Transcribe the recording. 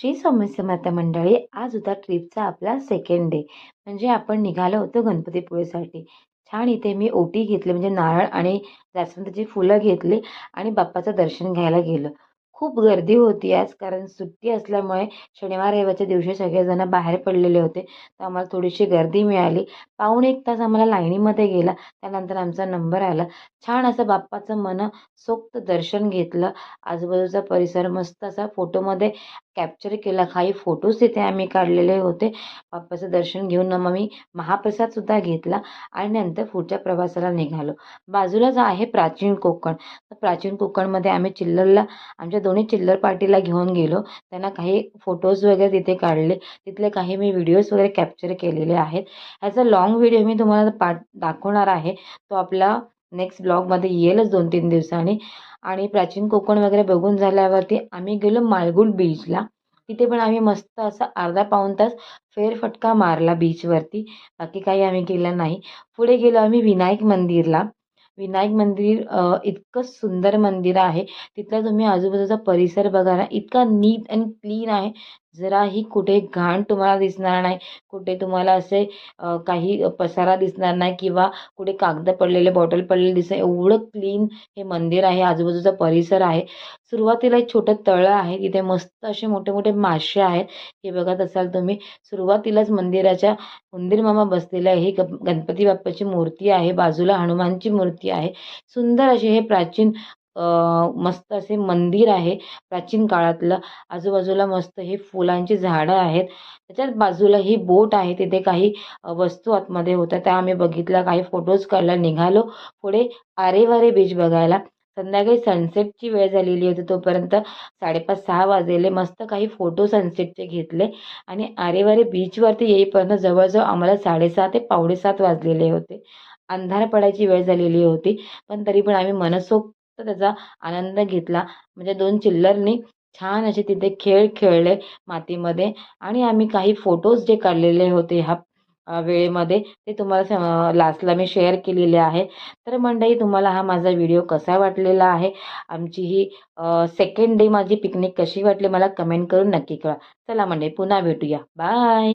श्री स्वामी माता मंडळी आज होता ट्रिपचा आपला सेकंड डे म्हणजे आपण निघालो होतो गणपतीपुळेसाठी. छान इथे मी ओटी घेतली म्हणजे नारळ आणि जास्वंदाची फुलं घेतली आणि बाप्पाचं दर्शन घ्यायला गेलो. खूप गर्दी होती आज कारण सुट्टी असल्यामुळे शनिवार रविवारच्या दिवशी सगळेजण बाहेर पडलेले होते. तर आम्हाला थोडीशी गर्दी मिळाली. पाऊण एक तास आम्हाला लाईनीमध्ये गेला. त्यानंतर आमचा नंबर आला. छान असं बाप्पाचं मन सोक्त दर्शन घेतलं. आजूबाजूचा परिसर मस्त असा फोटोमध्ये कॅप्चर केला. काही फोटोज तिथे आम्ही काढलेले होते. बाप्पाचं दर्शन घेऊन मग मी महाप्रसादसुद्धा घेतला आणि नंतर पुढच्या प्रवासाला निघालो. बाजूलाच आहे प्राचीन कोकण. तर प्राचीन कोकणमध्ये आम्ही चिल्लरला आमच्या दोन्ही चिल्लर पार्टीला घेऊन गेलो. त्यांना काही फोटोज वगैरे तिथे काढले. तिथले काही मी व्हिडिओज वगैरे कॅप्चर केलेले आहेत. ह्याचा लाँग व्हिडिओ मी तुम्हाला पाठ दाखवणार आहे. तो आपला नेक्स्ट ब्लॉगमध्ये येईलच दोन तीन दिवसांनी. आणि प्राचीन कोकण वगैरे बघून झाल्यावरती आम्ही गेलो मालगुड बीचला तिथे पण आम्ही मस्त असा अर्धा पाऊण तास फेरफटका मारला बीचवरती बाकी काही आम्ही केलं नाही. पुढे गेलो आम्ही विनायक मंदिरला. विनायक मंदिर इतकं सुंदर मंदिर आहे. तिथला तुम्ही आजूबाजूचा परिसर बघा ना इतका नीट अँड क्लीन आहे. जराही कुठे घाण तुम्हाला दिसणार नाही कुठे तुम्हाला असे काही पसारा दिसणार नाही किंवा कुठे कागद पडलेले बॉटल पडलेले दिसणार एवढं क्लीन हे मंदिर आहे आजूबाजूचा परिसर आहे. सुरुवातीला एक छोटं तळं आहे तिथे मस्त असे मोठे मोठे मासे आहेत. हे बघत असाल तुम्ही सुरुवातीलाच मंदिराच्या उंदीर मामा आहे. ही गणपती बाप्पाची मूर्ती आहे बाजूला हनुमानची मूर्ती आहे. सुंदर असे हे प्राचीन मस्त असे मंदिर आहे प्राचीन काळातलं. आजूबाजूला मस्त हे फुलांची झाडं आहेत. त्याच्याच बाजूला ही बोट आहे. तिथे काही वस्तू आतमध्ये होत्या. त्या आम्ही बघितल्या. काही फोटोज काढला. निघालो पुढे आरेवारे बीच बघायला. संध्याकाळी सनसेटची वेळ झालेली होती तोपर्यंत साडेपाच सहा वाजलेले. मस्त काही फोटो सनसेटचे घेतले. आणि आरेवारे बीचवरती येईपर्यंत जवळजवळ आम्हाला साडेसहा ते पावणेसात वाजलेले होते. अंधार पडायची वेळ झालेली होती. पण तरी पण आम्ही मनसोक्त त्याचा आनंद घेतला. म्हणजे दोन चिल्लरनी छान असे तिथे खेळ खेळले मातीमध्ये. आणि आम्ही काही फोटोज जे काढलेले होते ह्या वेळेमध्ये ते तुम्हाला लास्टला मी शेअर केलेले आहे. तर मंडळी तुम्हाला हा माझा व्हिडिओ कसा वाटलेला आहे? आमची ही सेकंड डे माझी पिकनिक कशी वाटली? मला कमेंट करून नक्की कळा चला मंडळी पुन्हा भेटूया. बाय